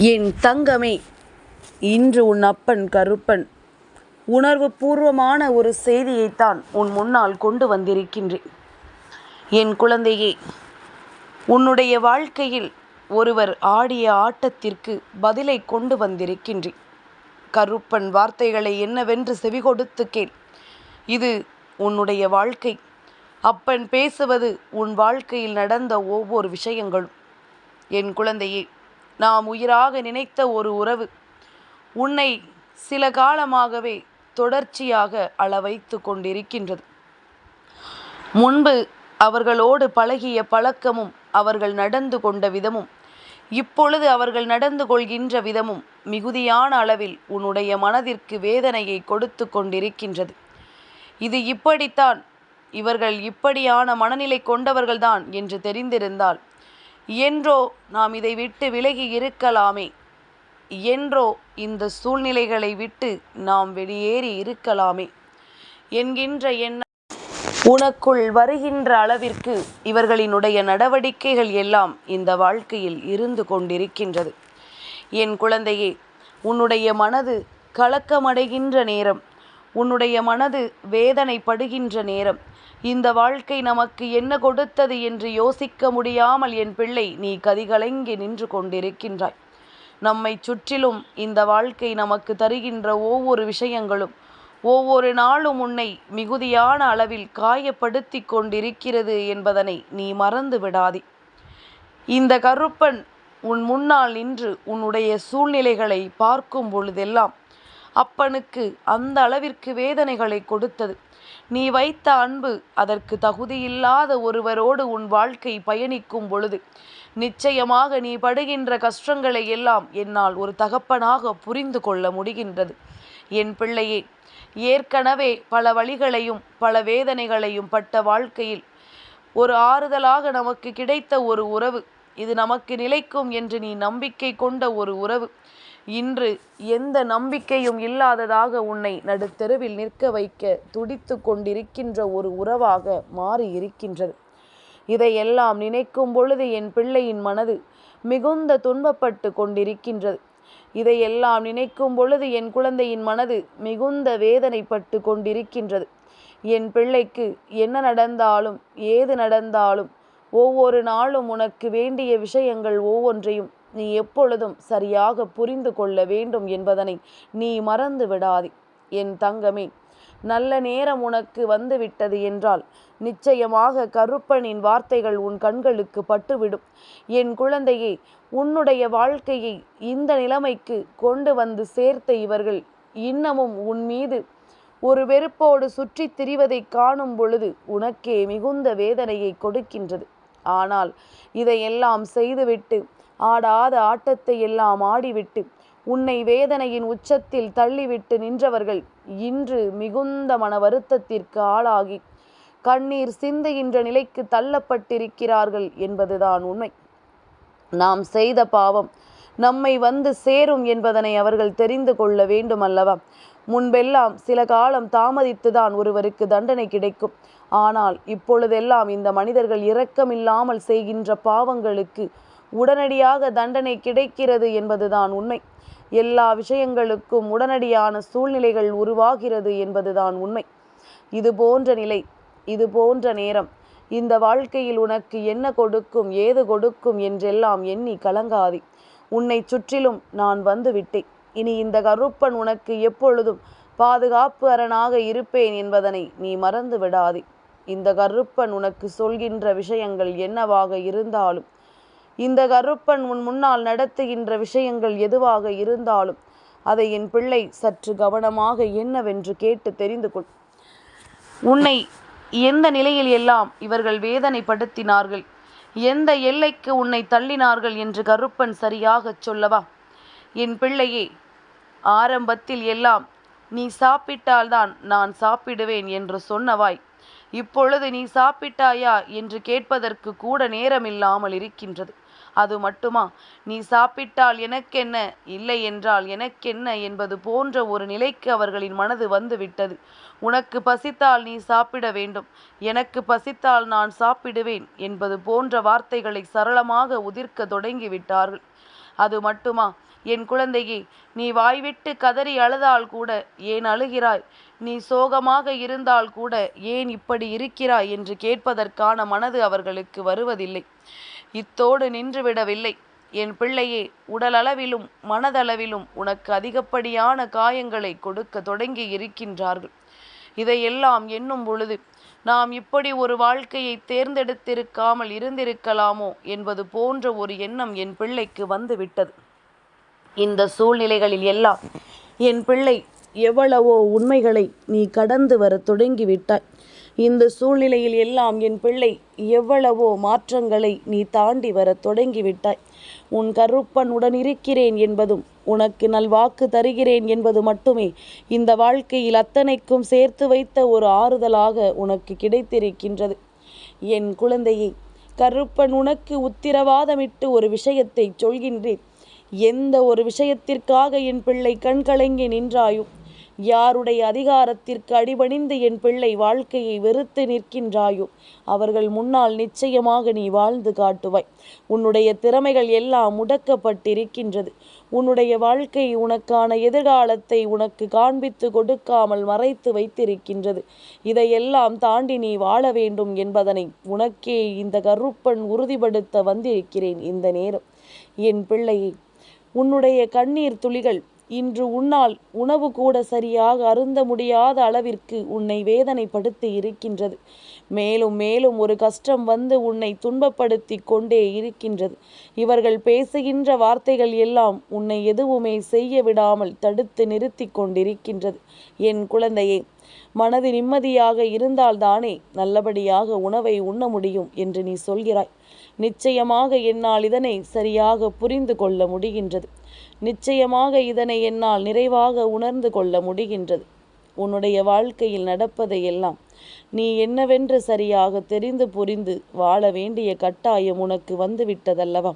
என் தங்கமே இன்று உன் அப்பன் கருப்பன். உணர்வு பூர்வமான ஒரு செய்தியைத்தான் உன் முன்னால் கொண்டு வந்திருக்கின்றேன். என் குழந்தையே உன்னுடைய வாழ்க்கையில் ஒருவர் ஆடிய ஆட்டத்திற்கு பதிலை கொண்டு வந்திருக்கின்றேன். கருப்பன் வார்த்தைகளை என்னவென்று செவிகொடுத்து கேள். இது உன்னுடைய வாழ்க்கை. அப்பன் பேசுவது உன் வாழ்க்கையில் நடந்த ஒவ்வொரு விஷயங்களும். என் குழந்தையே நாம் உயிராக நினைத்த ஒரு உறவு உன்னை சில காலமாகவே தொடர்ச்சியாக அளவைத்து கொண்டிருக்கின்றது. முன்பு அவர்களோடு பழகிய பழக்கமும் அவர்கள் நடந்து கொண்ட விதமும் இப்பொழுது அவர்கள் நடந்து கொள்கின்ற விதமும் மிகுதியான அளவில் உன்னுடைய மனதிற்கு வேதனையை கொடுத்து கொண்டிருக்கின்றது. இது இப்படித்தான் இவர்கள் இப்படியான மனநிலை கொண்டவர்கள்தான் என்று தெரிந்திருந்தால் என்றோ நாம் இதை விட்டு விலகி இருக்கலாமே? என்றோ இந்த சூழ்நிலைகளை விட்டு நாம் வெளியேறி இருக்கலாமே? என்கின்ற எண்ணம் உனக்குள் வருகின்ற அளவிற்கு இவர்களினுடைய நடவடிக்கைகள் எல்லாம் இந்த வாழ்க்கையில் இருந்து கொண்டிருக்கின்றது. என் குழந்தையே உன்னுடைய மனது கலக்கமடைகின்ற நேரம் உன்னுடைய மனது வேதனைப்படுகின்ற நேரம் இந்த வாழ்க்கை நமக்கு என்ன கொடுத்தது என்று யோசிக்க முடியாமல் என் பிள்ளை நீ கதிகலங்கி நின்று கொண்டிருக்கின்றாய். நம்மை சுற்றிலும் இந்த வாழ்க்கை நமக்கு தருகின்ற ஒவ்வொரு விஷயங்களும் ஒவ்வொரு நாளும் உன்னை மிகுதியான அளவில் காயப்படுத்தி கொண்டிருக்கிறது என்பதனை நீ மறந்து விடாதே. இந்த கருப்பன் உன் முன்னால் நின்று உன்னுடைய சூழ்நிலைகளை பார்க்கும் பொழுதெல்லாம் அப்பனுக்கு அந்த அளவிற்கு வேதனைகளை கொடுத்தது. நீ வைத்த அன்பு அதற்கு தகுதியில்லாத ஒருவரோடு உன் வாழ்க்கை பயணிக்கும் பொழுது நிச்சயமாக நீ படுகின்ற கஷ்டங்களை எல்லாம் என்னால் ஒரு தகப்பனாக புரிந்து கொள்ள முடிகின்றது. என் பிள்ளையே ஏற்கனவே பல வழிகளையும் பல வேதனைகளையும் பட்ட வாழ்க்கையில் ஒரு ஆறுதலாக நமக்கு கிடைத்த ஒரு உறவு இது நமக்கு நிலைக்கும் என்று நீ நம்பிக்கை கொண்ட ஒரு உறவு. இன்று எந்த நம்பிக்கையும் இல்லாததாக உன்னை நடுத்தெருவில் நிற்க வைக்க துடித்து கொண்டிருக்கின்ற ஒரு உறவாக மாறி இருக்கின்றது இதையெல்லாம் நினைக்கும் பொழுது என் பிள்ளையின் மனது மிகுந்த துன்பப்பட்டு கொண்டிருக்கின்றது. இதையெல்லாம் நினைக்கும் பொழுது என் குழந்தையின் மனது மிகுந்த வேதனைப்பட்டு கொண்டிருக்கின்றது. என் பிள்ளைக்கு என்ன நடந்தாலும் ஏது நடந்தாலும் ஒவ்வொரு நாளும் உனக்கு வேண்டிய விஷயங்கள் ஒவ்வொன்றையும் நீ எப்பொழுதும் சரியாக புரிந்து கொள்ள வேண்டும் என்பதனை நீ மறந்து விடாதே. என் தங்கமே நல்ல நேரம் உனக்கு வந்துவிட்டது என்றால் நிச்சயமாக கருப்பனின் வார்த்தைகள் உன் கண்களுக்கு பட்டுவிடும். என் குழந்தையே உன்னுடைய வாழ்க்கையை இந்த நிலைமைக்கு கொண்டு வந்து சேர்த்த இவர்கள் இன்னமும் உன் மீது ஒரு வெறுப்போடு சுற்றித் திரிவதை காணும் பொழுது உனக்கே மிகுந்த வேதனையை கொடுக்கின்றது. ஆனால் இதையெல்லாம் செய்துவிட்டு ஆடாத ஆட்டத்தை எல்லாம் ஆடிவிட்டு உன்னை வேதனையின் உச்சத்தில் தள்ளிவிட்டு நின்றவர்கள் இன்று மிகுந்த மன வருத்தத்திற்கு ஆளாகி கண்ணீர் சிந்துகின்ற நிலைக்கு தள்ளப்பட்டிருக்கிறார்கள் என்பதுதான் உண்மை. நாம் செய்த பாவம் நம்மை வந்து சேரும் என்பதனை அவர்கள் தெரிந்து கொள்ள வேண்டும் அல்லவா முன்பெல்லாம் சில காலம் தாமதித்துதான் ஒருவருக்கு தண்டனை கிடைக்கும். ஆனால் இப்பொழுதெல்லாம் இந்த மனிதர்கள் இரக்கமில்லாமல் செய்கின்ற பாவங்களுக்கு உடனடியாக தண்டனை கிடைக்கிறது என்பதுதான் உண்மை. எல்லா விஷயங்களுக்கும் உடனடியான சூழ்நிலைகள் உருவாகிறது என்பதுதான் உண்மை. இது போன்ற நிலை இது போன்ற நேரம். இந்த வாழ்க்கையில் உனக்கு என்ன கொடுக்கும் ஏது கொடுக்கும் என்றெல்லாம் எண்ணி கலங்காதே. உன்னை சுற்றிலும் நான் வந்து விட்டேன். இனி இந்த கருப்பன் உனக்கு எப்பொழுதும் பாதுகாப்பு அரணாக இருப்பேன் என்பதனை நீ மறந்து விடாதே. இந்த கருப்பன் உனக்கு சொல்கின்ற விஷயங்கள் என்னவாக இருந்தாலும் இந்த கருப்பன் உன் முன்னால் நடத்துகின்ற விஷயங்கள் எதுவாக இருந்தாலும் அதை என் பிள்ளை சற்று கவனமாக என்னவென்று கேட்டு தெரிந்து கொள். உன்னை எந்த நிலையில் எல்லாம் இவர்கள் வேதனைப்படுத்தினார்கள்? எந்த எல்லைக்கு உன்னை தள்ளினார்கள் என்று கருப்பன் சரியாகச் சொல்லவா? என் பிள்ளையே ஆரம்பத்தில் எல்லாம் நீ சாப்பிட்டால்தான் நான் சாப்பிடுவேன் என்று சொன்னவாய் இப்பொழுது நீ சாப்பிட்டாயா என்று கேட்பதற்கு கூட நேரமில்லாமல் இருக்கின்றது. அது மட்டுமா? நீ சாப்பிட்டால் எனக்கென்ன? இல்லை என்றால் எனக்கென்ன? என்பது போன்ற ஒரு நிலைக்கு அவர்களின் மனது வந்துவிட்டது. உனக்கு பசித்தால் நீ சாப்பிட வேண்டும். எனக்கு பசித்தால் நான் சாப்பிடுவேன் என்பது போன்ற வார்த்தைகளை சரளமாக உதிர்க்க தொடங்கிவிட்டார்கள். அது மட்டுமா? என் குழந்தையே நீ வாய்விட்டு கதறி அழுதால் கூட ஏன் அழுகிறாய்? நீ சோகமாக இருந்தால் கூட ஏன் இப்படி இருக்கிறாய்? என்று கேட்பதற்கான மனது அவர்களுக்கு வருவதில்லை. இத்தோடு நின்றுவிடவில்லை. என் பிள்ளையே உடலளவிலும் மனதளவிலும் உனக்கு அதிகப்படியான காயங்களை கொடுக்க தொடங்கி இருக்கின்றார்கள். இதையெல்லாம் எண்ணும் பொழுது நாம் இப்படி ஒரு வாழ்க்கையை தேர்ந்தெடுத்திருக்காமல் இருந்திருக்கலாமோ என்பது போன்ற ஒரு எண்ணம் என் பிள்ளைக்கு வந்துவிட்டது. இந்த சூழ்நிலைகளில் எல்லாம் என் பிள்ளை எவ்வளவோ உண்மைகளை நீ கடந்து வர தொடங்கிவிட்டாய். இந்த சூழ்நிலையில் எல்லாம் என் பிள்ளை எவ்வளவோ மாற்றங்களை நீ தாண்டி வர தொடங்கிவிட்டாய். உன் கருப்பனுடன் இருக்கிறேன் என்பதும் உனக்கு நல்வாக்கு தருகிறேன் என்பது மட்டுமே இந்த வாழ்க்கையில் அத்தனைக்கும் சேர்த்து வைத்த ஒரு ஆறுதலாக உனக்கு கிடைத்திருக்கின்றது. என் குழந்தையை கருப்பன் உனக்கு உத்திரவாதமிட்டு ஒரு விஷயத்தை சொல்கின்றேன். எந்த ஒரு விஷயத்திற்காக என் பிள்ளை கண்கலங்கி நின்றாயும் யாருடைய அதிகாரத்திற்கு அடிபணிந்து என் பிள்ளை வாழ்க்கையை வெறுத்து நிற்கின்றாயோ அவர்கள் முன்னால் நிச்சயமாக நீ வாழ்ந்து காட்டுவாய். உன்னுடைய திறமைகள் எல்லாம் முடக்கப்பட்டிருக்கின்றது. உன்னுடைய வாழ்க்கை உனக்கான எதிர்காலத்தை உனக்கு காண்பித்து கொடுக்காமல் மறைத்து வைத்திருக்கின்றது. இதையெல்லாம் தாண்டி நீ வாழ வேண்டும் என்பதனை உனக்கே இந்த கருப்பன் உறுதிப்படுத்த வந்திருக்கிறேன் இந்த நேரம். என் பிள்ளையை உன்னுடைய கண்ணீர் துளிகள் இன்று உன்னால் உணவு கூட சரியாக அருந்த முடியாத அளவிற்கு உன்னை வேதனைப்படுத்தி இருக்கின்றது. மேலும் மேலும் ஒரு கஷ்டம் வந்து உன்னை துன்பப்படுத்தி கொண்டே இருக்கின்றது. இவர்கள் பேசுகின்ற வார்த்தைகள் எல்லாம் உன்னை எதுவுமே செய்ய விடாமல் தடுத்து நிறுத்தி கொண்டிருக்கின்றது. என் குழந்தையே மனது நிம்மதியாக இருந்தால்தானே நல்லபடியாக உணவை உண்ண முடியும் என்று நீ சொல்கிறாய். நிச்சயமாக என்னால் இதனை சரியாக புரிந்து கொள்ள முடிகின்றது. நிச்சயமாக இதனை என்னால் நிறைவாக உணர்ந்து கொள்ள முடிகின்றது. உன்னுடைய வாழ்க்கையில் நடப்பதையெல்லாம் நீ என்னவென்று சரியாக தெரிந்து புரிந்து வாழ வேண்டிய கட்டாயம் உனக்கு வந்துவிட்டதல்லவா?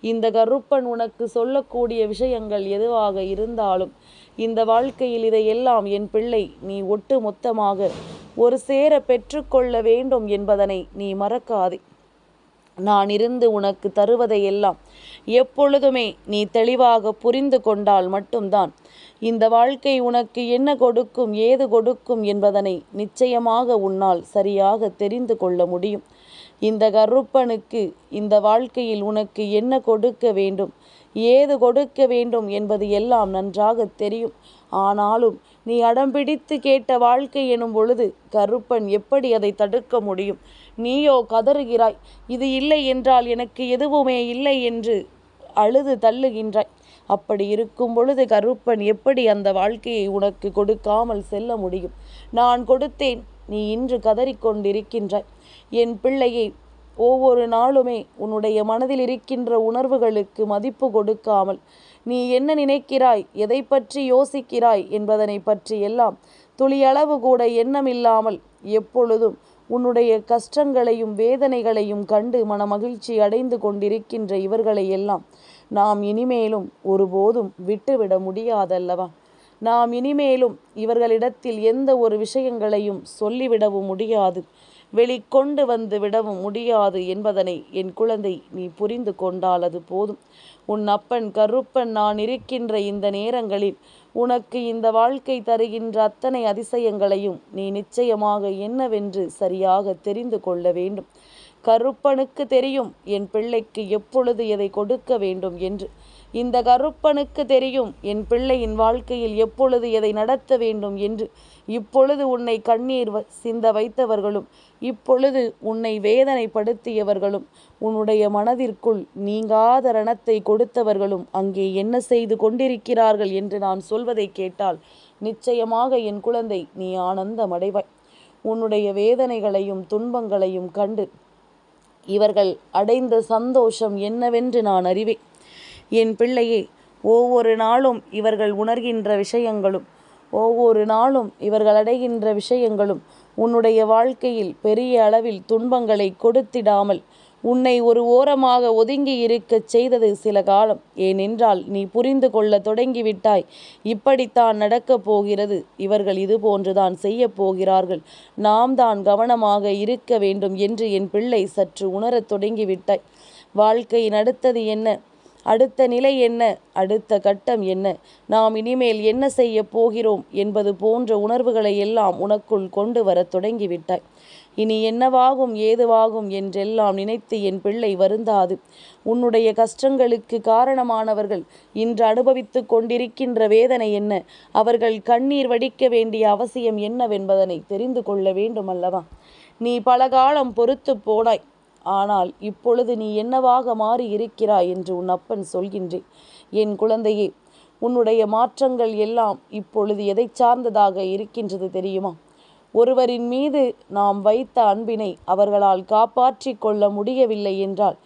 இந்த கருப்பன் உனக்கு சொல்லக்கூடிய விஷயங்கள் எதுவாக இருந்தாலும் இந்த வாழ்க்கையில் இதையெல்லாம் என் பிள்ளை நீ ஒட்டு மொத்தமாக ஒரு சேர பெற்றுக்கொள்ள வேண்டும் என்பதனை நீ மறக்காதே. நான் இருந்து உனக்கு தருவதையெல்லாம் எப்பொழுதுமே நீ தெளிவாக புரிந்து கொண்டால் மட்டும்தான். இந்த வாழ்க்கை உனக்கு என்ன கொடுக்கும் ஏது கொடுக்கும் என்பதனை நிச்சயமாக உன்னால் சரியாக தெரிந்து கொள்ள முடியும். இந்த கருப்பனுக்கு இந்த வாழ்க்கையில் உனக்கு என்ன கொடுக்க வேண்டும் ஏது கொடுக்க வேண்டும் என்பது எல்லாம் நன்றாக தெரியும். ஆனாலும் நீ அடம்பிடித்து கேட்ட வாழ்க்கை எனும் பொழுது கருப்பன் எப்படி அதை தடுக்க முடியும்? நீயோ கதறுகிறாய். இது இல்லை என்றால் எனக்கு எதுவுமே இல்லை என்று அழுது தள்ளுகின்றாய். அப்படி இருக்கும் பொழுது கருப்பன் எப்படி அந்த வாழ்க்கையை உனக்கு கொடுக்காமல் செல்ல முடியும்? நான் கொடுத்தேன். நீ இன்று கதறிக்கொண்டிருக்கின்றாய். என் பிள்ளையை ஒவ்வொரு நாளுமே உன்னுடைய மனதில் இருக்கின்ற உணர்வுகளுக்கு மதிப்பு கொடுக்காமல் நீ என்ன நினைக்கிறாய்? எதை பற்றி யோசிக்கிறாய் என்பதனை பற்றி எல்லாம் துளியளவு கூட எண்ணமில்லாமல் எப்பொழுதும் உன்னுடைய கஷ்டங்களையும் வேதனைகளையும் கண்டு மனமகிழ்ச்சி அடைந்து கொண்டிருக்கின்ற இவர்களை எல்லாம் நாம் இனிமேலும் ஒருபோதும் விட்டுவிட முடியாதல்லவா? நாம் இனிமேலும் இவர்களிடத்தில் எந்த ஒரு விஷயங்களையும் சொல்லிவிடவும் முடியாது. வெளிக்கொண்டு வந்து விடவும் முடியாது என்பதனை என் குழந்தை நீ புரிந்து கொண்டால் அது போதும். உன் அப்பன் கருப்பன் நான் இருக்கின்ற இந்த நேரங்களில் உனக்கு இந்த வாழ்க்கை தருகின்ற அத்தனை அதிசயங்களையும் நீ நிச்சயமாக என்னவென்று சரியாக தெரிந்து கொள்ள வேண்டும். கருப்பனுக்கு தெரியும் என் பிள்ளைக்கு எப்பொழுது எதை கொடுக்க வேண்டும் என்று. இந்த கருப்பனுக்கு தெரியும் என் பிள்ளையின் வாழ்க்கையில் எப்பொழுது எதை நடத்த வேண்டும் என்று. இப்பொழுது உன்னை கண்ணீர் சிந்த வைத்தவர்களும் இப்பொழுது உன்னை வேதனைப்படுத்தியவர்களும் உன்னுடைய மனதிற்குள் நீங்காத ரணத்தை கொடுத்தவர்களும் அங்கே என்ன செய்து கொண்டிருக்கிறார்கள் என்று நான் சொல்வதை கேட்டால் நிச்சயமாக என் குழந்தை நீ ஆனந்தமடைவாய். உன்னுடைய வேதனைகளையும் துன்பங்களையும் கண்டு இவர்கள் அடைந்த சந்தோஷம் என்னவென்று நான் அறிவேன். என் பிள்ளையே ஒவ்வொரு நாளும் இவர்கள் உணர்கின்ற விஷயங்களும் ஒவ்வொரு நாளும் இவர்கள் அடைகின்ற விஷயங்களும் உன்னுடைய வாழ்க்கையில் பெரிய அளவில் துன்பங்களை கொடுத்திடாமல் உன்னை ஒரு ஓரமாக ஒதுங்கி இருக்கச் செய்தது சில காலம். ஏனென்றால் நீ புரிந்து கொள்ள தொடங்கிவிட்டாய். இப்படித்தான் நடக்கப் போகிறது. இவர்கள் இது போன்றுதான் செய்ய போகிறார்கள். நாம் தான் கவனமாக இருக்க வேண்டும் என்று என் பிள்ளை சற்று உணரத் தொடங்கிவிட்டாய். வாழ்க்கையின் அடுத்தது என்ன? அடுத்த நிலை என்ன? அடுத்த கட்டம் என்ன? நாம் இனிமேல் என்ன செய்ய போகிறோம் என்பது போன்ற உணர்வுகளை எல்லாம் உனக்குள் கொண்டு வரத் தொடங்கிவிட்டாய். இனி என்னவாகும் ஏதுவாகும் என்றெல்லாம் நினைத்து என் பிள்ளை வருந்தாது. உன்னுடைய கஷ்டங்களுக்கு காரணமானவர்கள் இன்று அனுபவித்து கொண்டிருக்கின்ற வேதனை என்ன? அவர்கள் கண்ணீர் வடிக்க வேண்டிய அவசியம் என்னவென்பதனை தெரிந்து கொள்ள வேண்டும் அல்லவா நீ பல காலம் பொறுத்து போனாய். ஆனால் இப்பொழுது நீ என்னவாக மாறி இருக்கிறாய் என்று உன் அப்பன் சொல்கின்றேன். என் குழந்தையே உன்னுடைய மாற்றங்கள் எல்லாம் இப்பொழுது எதை சார்ந்ததாக இருக்கின்றது தெரியுமா? ஒருவரின் மீது நாம் வைத்த அன்பினை அவர்களால் காப்பாற்றி கொள்ள முடியவில்லை என்றால்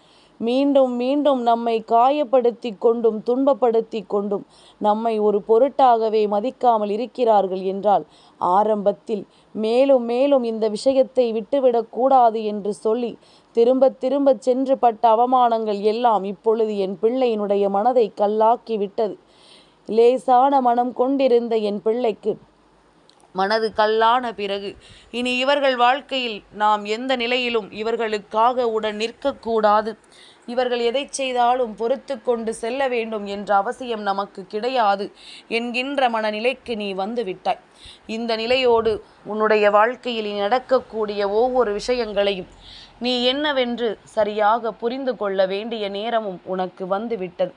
மீண்டும் மீண்டும் நம்மை காயப்படுத்தி கொண்டும் துன்பப்படுத்தி கொண்டும் நம்மை ஒரு பொருட்டாகவே மதிக்காமல் இருக்கிறார்கள் என்றால் ஆரம்பத்தில் மேலும் மேலும் இந்த விஷயத்தை விட்டுவிடக்கூடாது என்று சொல்லி திரும்ப திரும்ப சென்று பட்ட அவமானங்கள் எல்லாம் இப்பொழுது என் பிள்ளையினுடைய மனதை கல்லாக்கி விட்டது லேசான மனம் கொண்டிருந்த என் பிள்ளைக்கு மனது கல்லான பிறகு இனி இவர்கள் வாழ்க்கையில் நாம் எந்த நிலையிலும் இவர்களுக்காக உடன் நிற்கக்கூடாது. இவர்கள் எதை செய்தாலும் பொறுத்து கொண்டு செல்ல வேண்டும் என்ற அவசியம் நமக்கு கிடையாது என்கின்ற மனநிலைக்கு நீ வந்து விட்டாய். இந்த நிலையோடு உன்னுடைய வாழ்க்கையில் நடக்கக்கூடிய ஒவ்வொரு விஷயங்களையும் நீ என்னவென்று சரியாக புரிந்து கொள்ள வேண்டிய நேரமும் உனக்கு வந்துவிட்டது.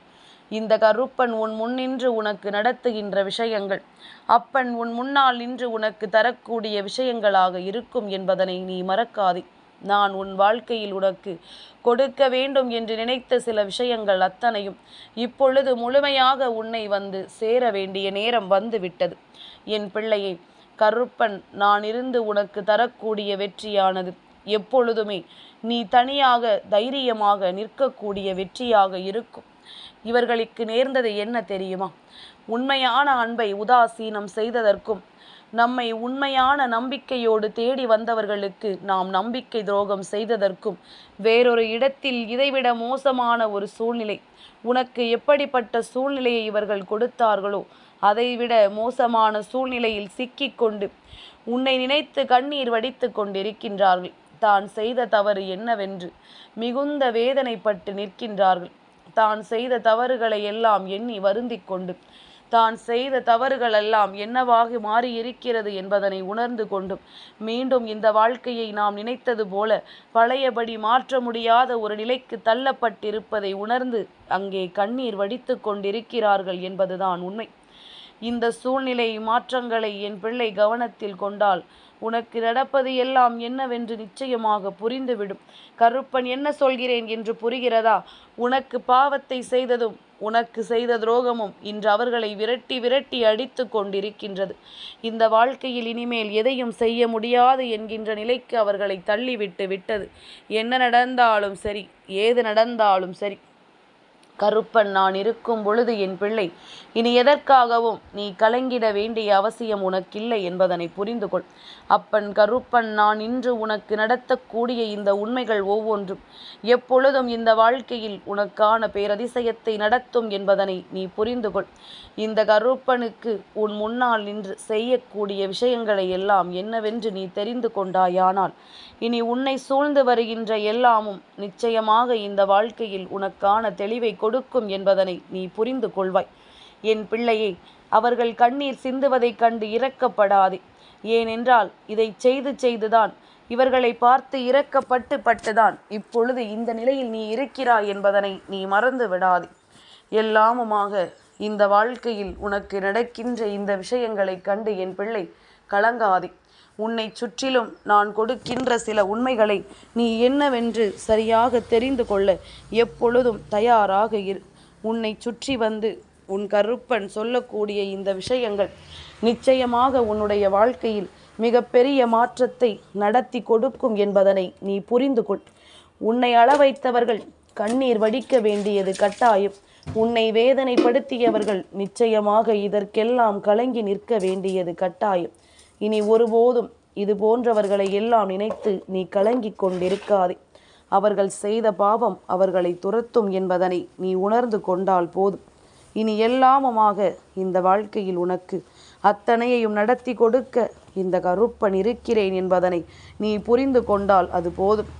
இந்த கருப்பன் உன் முன்னின்று உனக்கு நடத்துகின்ற விஷயங்கள் அப்பன் உன் முன்னால் நின்று உனக்கு தரக்கூடிய விஷயங்களாக இருக்கும் என்பதனை நீ மறக்காதே. நான் உன் வாழ்க்கையில் உனக்கு கொடுக்க வேண்டும் என்று நினைத்த சில விஷயங்கள் அத்தனையும் இப்பொழுது முழுமையாக உன்னை வந்து சேர வேண்டிய நேரம் வந்துவிட்டது. என் பிள்ளையை கருப்பன் நான் இருந்து உனக்கு தரக்கூடிய வெற்றியானது எப்பொழுதுமே நீ தனியாக தைரியமாக நிற்கக்கூடிய வெற்றியாக இருக்கும். இவர்களுக்கு நேர்ந்தது என்ன தெரியுமா? உண்மையான அன்பை உதாசீனம் செய்ததற்கும் நம்மை உண்மையான நம்பிக்கையோடு தேடி வந்தவர்களுக்கு நாம் நம்பிக்கை துரோகம் செய்ததற்கும் வேறொரு இடத்தில் இதைவிட மோசமான ஒரு சூழ்நிலை. உனக்கு எப்படிப்பட்ட சூழ்நிலையை இவர்கள் கொடுத்தார்களோ அதைவிட மோசமான சூழ்நிலையில் சிக்கிக்கொண்டு உன்னை நினைத்து கண்ணீர் வடித்து கொண்டிருக்கின்றார்கள். தான் செய்த தவறு என்னவென்று மிகுந்த வேதனைப்பட்டு நிற்கின்றார்கள். தான் செய்த தவறுகளை எல்லாம் எண்ணி வருந்திக் கொண்டு தான் செய்த தவறுகளெல்லாம் என்னவாக மாறியிருக்கிறது என்பதனை உணர்ந்து கொண்டும் மீண்டும் இந்த வாழ்க்கையை நாம் நினைத்தது போல பழையபடி மாற்ற முடியாத ஒரு நிலைக்கு தள்ளப்பட்டிருப்பதை உணர்ந்து அங்கே கண்ணீர் வடித்து கொண்டிருக்கிறார்கள் என்பதுதான் உண்மை. இந்த சூழ்நிலை மாற்றங்களை என் பிள்ளை கவனத்தில் கொண்டால் உனக்கு நடப்பது எல்லாம் என்னவென்று நிச்சயமாக புரிந்துவிடும். கருப்பன் என்ன சொல்கிறேன் என்று புரிகிறதா? உனக்கு பாவத்தை செய்ததும் உனக்கு செய்த துரோகமும் இன்று அவர்களை விரட்டி விரட்டி அடித்து கொண்டிருக்கின்றது. இந்த வாழ்க்கையில் இனிமேல் எதையும் செய்ய முடியாது என்கின்ற நிலைக்கு அவர்களை தள்ளிவிட்டு விட்டது. என்ன நடந்தாலும் சரி ஏது நடந்தாலும் சரி கருப்பன் நான் இருக்கும் பொழுது என் பிள்ளை. இனி எதற்காகவும் நீ கலங்கிட வேண்டிய அவசியம் உனக்கில்லை என்பதனை புரிந்து கொள் அப்பன் கருப்பன் நான் இன்று உனக்கு நடத்தக்கூடிய இந்த உண்மைகள் ஒவ்வொன்றும் எப்பொழுதும் இந்த வாழ்க்கையில் உனக்கான பேரதிசயத்தை நடத்தும் என்பதனை நீ புரிந்து கொள் இந்த கருப்பனுக்கு உன் முன்னால் நின்று செய்யக்கூடிய விஷயங்களை எல்லாம் என்னவென்று நீ தெரிந்து கொண்டாயானால் இனி உன்னை சூழ்ந்து வருகின்ற எல்லாமும் நிச்சயமாக இந்த வாழ்க்கையில் உனக்கான தெளிவை கொடுக்கும் என்பதனை நீ புரிந்து கொள்வாய். என் பிள்ளையே அவர்கள் கண்ணீர் சிந்துவதைக் கண்டு இறக்கப்படாதே ஏனென்றால் இதை செய்து செய்துதான் இவர்களை பார்த்து இறக்கப்பட்டு பட்டுதான் இப்பொழுது இந்த நிலையில் நீ இருக்கிறாய் என்பதனை நீ மறந்து விடாதே. எல்லாமுமாக இந்த வாழ்க்கையில் உனக்கு நடக்கின்ற இந்த விஷயங்களைக் கண்டு என் பிள்ளை கலங்காதே. உன்னை சுற்றிலும் நான் கொடுக்கின்ற சில உண்மைகளை நீ என்னவென்று சரியாக தெரிந்து கொள்ள எப்பொழுதும் தயாராக இரு. உன்னை சுற்றி வந்து உன் கருப்பன் சொல்லக்கூடிய இந்த விஷயங்கள் நிச்சயமாக உன்னுடைய வாழ்க்கையில் மிகப்பெரிய மாற்றத்தை நடத்தி கொடுக்கும் என்பதனை நீ புரிந்து கொள். உன்னை அளவைத்தவர்கள் கண்ணீர் வடிக்க வேண்டியது கட்டாயம். உன்னை வேதனைப்படுத்தியவர்கள் நிச்சயமாக இதற்கெல்லாம் கலங்கி நிற்க வேண்டியது கட்டாயம். இனி ஒருபோதும் இது போன்றவர்களை எல்லாம் நினைத்து நீ கலங்கிக் கொண்டிருக்காதே. அவர்கள் செய்த பாவம் அவர்களை துரத்தும் என்பதனை நீ உணர்ந்து கொண்டால் போதும். இனி எல்லாமுமாக இந்த வாழ்க்கையில் உனக்கு அத்தனையையும் நடத்தி கொடுக்க இந்த கருப்பன் இருக்கிறேன் என்பதனை நீ புரிந்து கொண்டால் அது போதும்.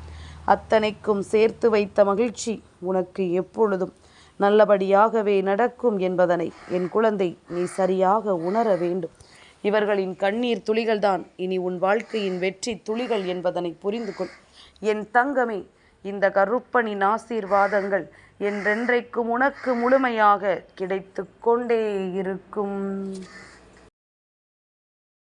அத்தனைக்கும் சேர்த்து வைத்த மகிழ்ச்சி உனக்கு எப்பொழுதும் நல்லபடியாகவே நடக்கும் என்பதனை என் குழந்தை நீ சரியாக உணர வேண்டும். இவர்களின் கண்ணீர் துளிகள்தான். இனி உன் வாழ்க்கையின் வெற்றி துளிகள் என்பதனை புரிந்து கொள் என் தங்கமே இந்த கருப்பனின் ஆசீர்வாதங்கள் என்றென்றைக்கும் உனக்கு முழுமையாக கிடைத்து கொண்டே இருக்கும்.